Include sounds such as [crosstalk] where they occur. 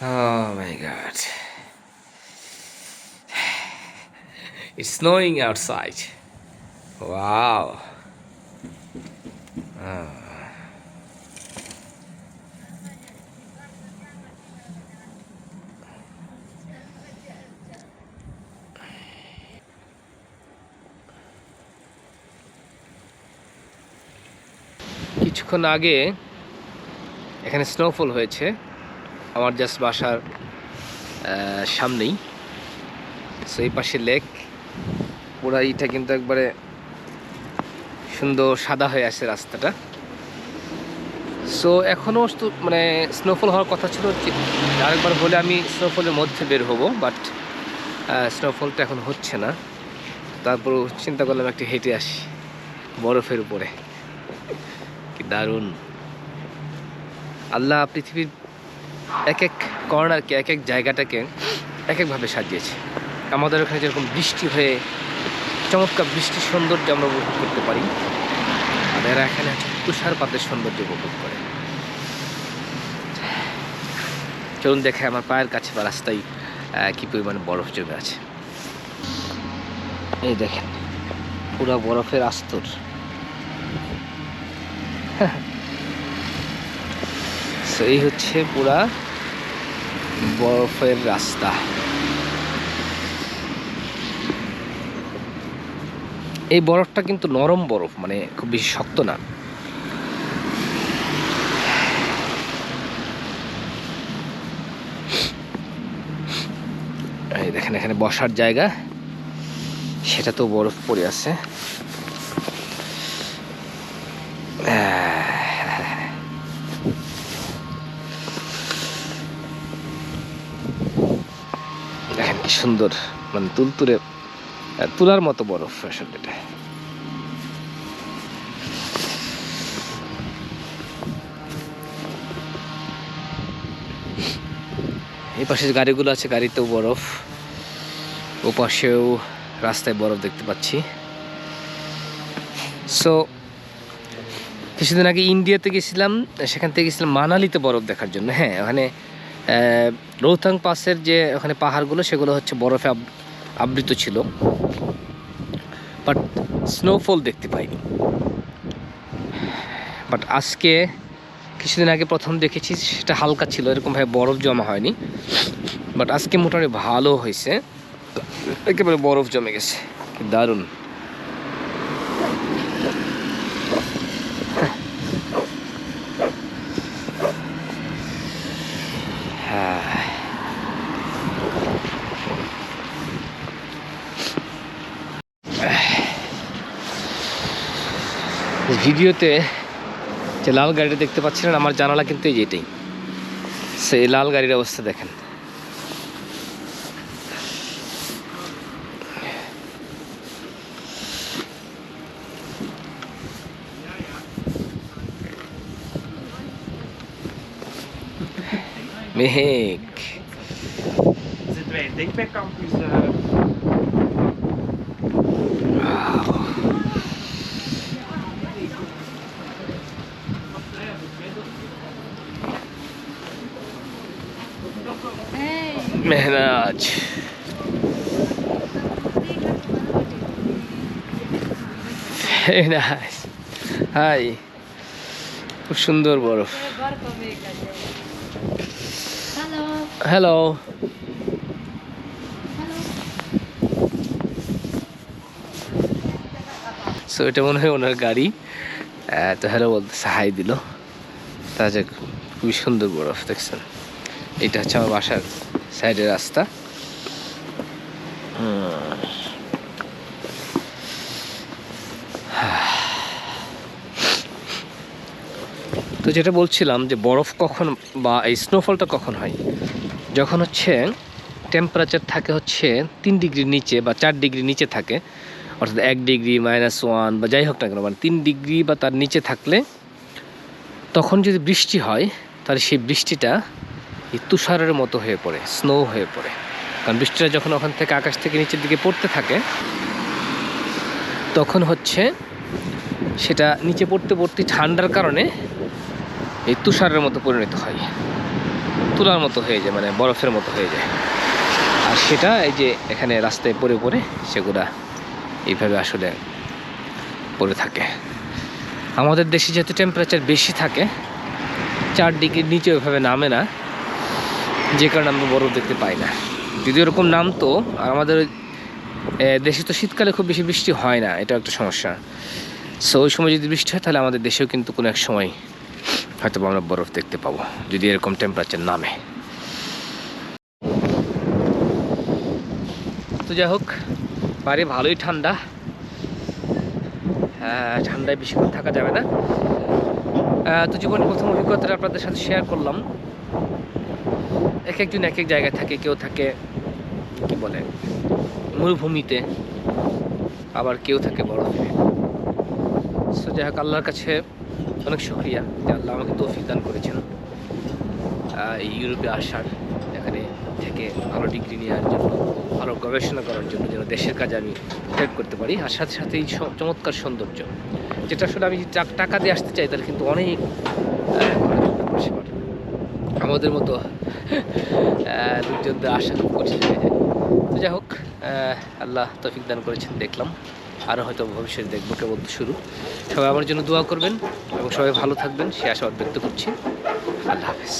Oh my god. It's snowing outside. Wow. Ah. কিছুক্ষণ আগে এখানে স্নোফল হয়েছে আমার জাস্ট বাসার সামনেই। সো এই পাশে লেক পুরা ইটা কিন্তু একবারে সুন্দর সাদা হয়ে আছে রাস্তাটা। সো এখনও মানে স্নোফল হওয়ার কথা ছিল আরেকবার হলে আমি স্নোফলের মধ্যে বের হব বাট স্নোফলটা এখন হচ্ছে না। তারপর চিন্তা করলাম একটু হেঁটে আসি, বরফের উপরে। কি দারুণ। আল্লাহ পৃথিবীর এক এক কর্নারকে, এক এক জায়গাটাকে এক একভাবে সাজিয়েছে। আমাদের ওখানে যেরকম বৃষ্টি হয়ে, চমৎকার বৃষ্টির সৌন্দর্য আমরা উপভোগ করতে পারি আর এরা এখানে তুষারপাতের সৌন্দর্য উপভোগ করে। চলুন দেখে আমার পায়ের কাছে বা রাস্তায় কি পরিমাণে বরফ জমে আছে। এই দেখেন, পুরো বরফের আস্তর। [laughs] এই হচ্ছে পুরা বরফের রাস্তা। এই বরফটা কিন্তু নরম বরফ মানে খুব বেশি শক্ত না। দেখেন, এখানে বসার জায়গা। সেটা তো বরফ পড়ে আছে। দেখেন কি সুন্দর। মানে তুলতুলে তুলার মতো বরফ আসলে এটা। এই পাশে গাড়িগুলো আছে, গাড়িতেও বরফ। ও পাশেও রাস্তায় বরফ দেখতে পাচ্ছি। সো কিছুদিন আগে ইন্ডিয়াতে গেছিলাম, সেখান থেকে গেছিলাম মানালিতে বরফ দেখার জন্য। হ্যাঁ ওখানে রোহতাং পাসের যে ওখানে পাহাড়গুলো, সেগুলো হচ্ছে বরফে আব- আবৃত ছিল। বাট স্নোফল দেখতে পাইনি। বাট আজকে কিছুদিন আগে প্রথম দেখেছি, সেটা হালকা ছিল, এরকমভাবে বরফ জমা হয়নি। বাট আজকে মোটামুটি ভালো হয়েছে। একেবারে বরফ জমে গেছে। দারুণ। ভিডিওতে যে লাল গাড়িটা দেখতে পাচ্ছিলেন, আমার জানালা কিন্তু এই যে এটাই। সেই লাল গাড়ির অবস্থা দেখেন। মেহেক। মেহরাজ. হাই, খুব সুন্দর বরফ. হ্যালো সো এটা মনে হয় ওনার গাড়ি তো হ্যালো বলতেছে, হাই দিল তা যাক, খুবই সুন্দর বরফ, দেখছেন এটা হচ্ছে আমার বাসার সাইডের রাস্তা। তো যেটা বলছিলাম যে বরফ কখন বা এই স্নোফলটা কখন হয়? যখন হচ্ছে টেম্পারেচার থাকে হচ্ছে তিন ডিগ্রির নিচে বা চার ডিগ্রি নিচে থাকে, অর্থাৎ এক ডিগ্রি মাইনাস ওয়ান বা যাই হোক না কেন মানে তিন ডিগ্রি বা তার নিচে থাকলে তখন যদি বৃষ্টি হয়, তাহলে সেই বৃষ্টিটা তুষারের মতো হয়ে পড়ে স্নো হয়ে পড়ে। কারণ বৃষ্টিটা যখন ওখান থেকে আকাশ থেকে নিচের দিকে পড়তে থাকে, তখন হচ্ছে সেটা নিচে পড়তে পড়তে ঠান্ডার কারণে এই তুষারের মতো পরিণত হয়। তুলার মতো হয়ে যায় মানে বরফের মতো হয়ে যায়। আর সেটা এই যে এখানে রাস্তায় পড়ে পড়ে, সেগুলা এইভাবে আসলে পড়ে থাকে। আমাদের দেশে যেহেতু টেম্পারেচার বেশি থাকে চার ডিগ্রির নিচে ওইভাবে নামে না। যে কারণে আমরা বরফ দেখতে পাই না। যদি ওরকম নামতো আর আমাদের দেশে তো শীতকালে খুব বেশি বৃষ্টি হয় না এটা একটা সমস্যা। সো ওই সময় যদি বৃষ্টি হয়, তাহলে আমাদের দেশেও কিন্তু কোনো এক সময় হয়তো আমরা বরফ দেখতে পাবো, যদি এরকম টেম্পারেচার নামে। তো যাই হোক বাইরে ভালোই ঠান্ডা। ঠান্ডায় বেশিক্ষণ থাকা যাবে না। তো জীবনের প্রথম অভিজ্ঞতাটা আপনাদের সাথে শেয়ার করলাম। এক একজন এক এক জায়গায় থাকে, কেউ থাকে, কি বলে, মরুভূমিতে, আবার কেউ থাকে বরফে সো যাই হোক, আল্লাহর কাছে অনেক শুক্রিয়া যে আল্লাহ আমাকে তৌফিক দান করেছেন এই ইউরোপে আসার, এখানে থেকে ভালো ডিগ্রি নেওয়ার জন্য, ভালো গবেষণা করার জন্য যেন দেশের কাজে আমি হেল্প করতে পারি আর সাথে সাথে এই চমৎকার সৌন্দর্য, যেটা আসলে আমি টাকা দিয়ে আসতে চাই, তাহলে কিন্তু অনেক। আমাদের মতো কঠিন হয়ে যায়। তো যাই হোক আল্লাহ তফিক দান করেছেন, দেখলাম। আরও হয়তো ভবিষ্যৎ দেখব কেবল শুরু। সবাই আমার জন্য দোয়া করবেন এবং সবাই ভালো থাকবেন, সে আশাবাদ ব্যক্ত করছি। আল্লাহ হাফেজ।